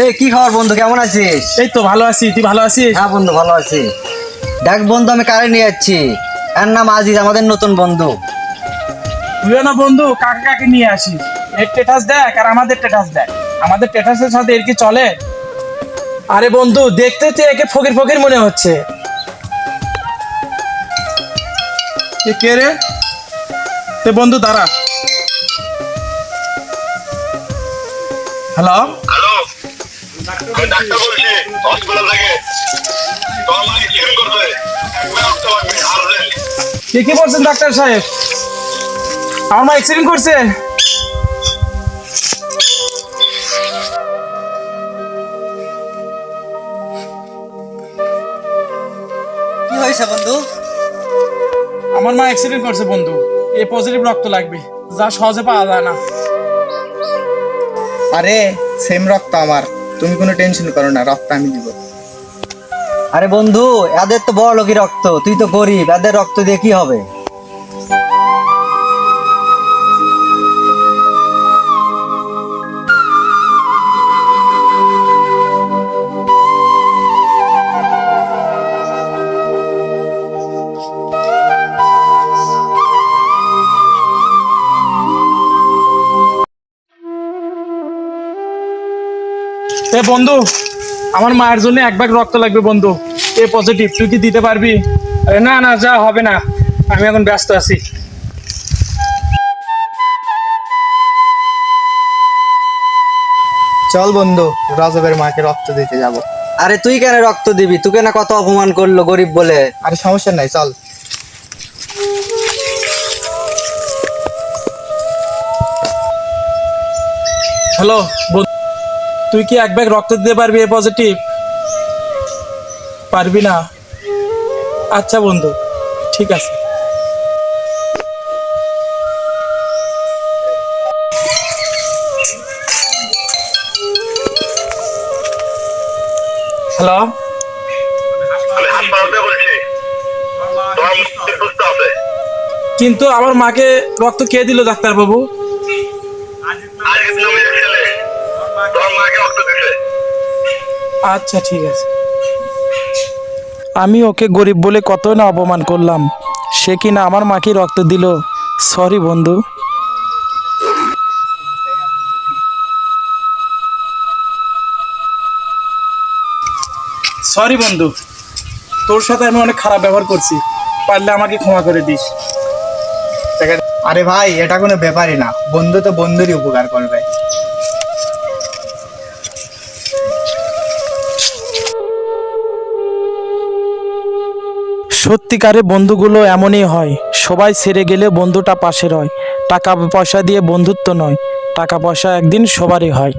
এই কি খবর বন্ধু? কেমন আছিস? এই তো ভালো আছি। তুই ভালো আছিস? হ্যাঁ বন্ধু ভালো আছি। দেখ বন্ধু আমি কারে নিয়ে যাচ্ছি? এর নাম আজিজ আমাদের নতুন বন্ধু। তুইও না বন্ধু কাকে কাকে নিয়ে আসিস? এর টেটাস দেখ আর আমাদের টেটাস দেখ। আমাদের টেটাসের সাথে এর কি চলে? আরে বন্ধু দেখতে তো একে ফকির ফকির মনে হচ্ছে। এ কে রে? এ বন্ধু দাঁড়া। হ্যালো আমি ডাক্তার বলছি হসপিটাল থেকে। তোমার মা স্ক্রিন করবে? একবার রক্ত লাগবে আর্জেন্ট কে কি বলছেন ডাক্তার সাহেব? আমার মা অ্যাক্সিডেন্ট করছে। কি হয়েছে বন্ধু? আমার মা অ্যাক্সিডেন্ট করছে বন্ধু। এ পজিটিভ রক্ত লাগবে। যা সহজে পাওয়া যায় না। আরে সেম রক্ত আমার। তুমি কোনো টেনশন করো না, রক্ত আমি দিব। আরে বন্ধু, এদের তো বড় লোকই রক্ত, তুই তো গরিব, এদের রক্ত দিয়ে কি হবে? এ বন্ধু আমার মায়ের জন্য এক ব্যাগ রক্ত লাগবে বন্ধু। এ পজিটিভ তুই কি দিতে পারবি? আরে না না যা হবে না। আমি এখন ব্যস্ত আছি। চল বন্ধু রজবের মাকে রক্ত দিতে যাব। আরে তুই কেন রক্ত দিবি? তোকে না কত অপমান করল গরিব বলে। আরে সমস্যা নাই চল। হ্যালো তুই কি এক ব্যাগ রক্ত দিতে পারবি? এ পজিটিভ পারবি না? আচ্ছা বন্ধু, ঠিক আছে। হ্যালো? কিন্তু আমার মাকে রক্ত কে দিল ডাক্তারবাবু? আজকে আচ্ছা ঠিক আছে। আমি ওকে গরিব বলে কত না অপমান করলাম। সে কি না আমার মাকে রক্ত দিল। সরি বন্ধু। সরি বন্ধু। তোর সাথে আমি অনেক খারাপ ব্যবহার করছি। পারলে আমাকে ক্ষমা করে দিস। আরে ভাই, এটা কোনো ব্যাপারই না। বন্ধু তো বন্ধুরই উপকার করবে। সত্যিকারে বন্ধুগুলো এমনই হয়, সবাই সেরে গেলে বন্ধুটা পাশের হয়, টাকা পয়সা দিয়ে বন্ধুত্ব নয়, টাকা পয়সা একদিন সবারই হয়।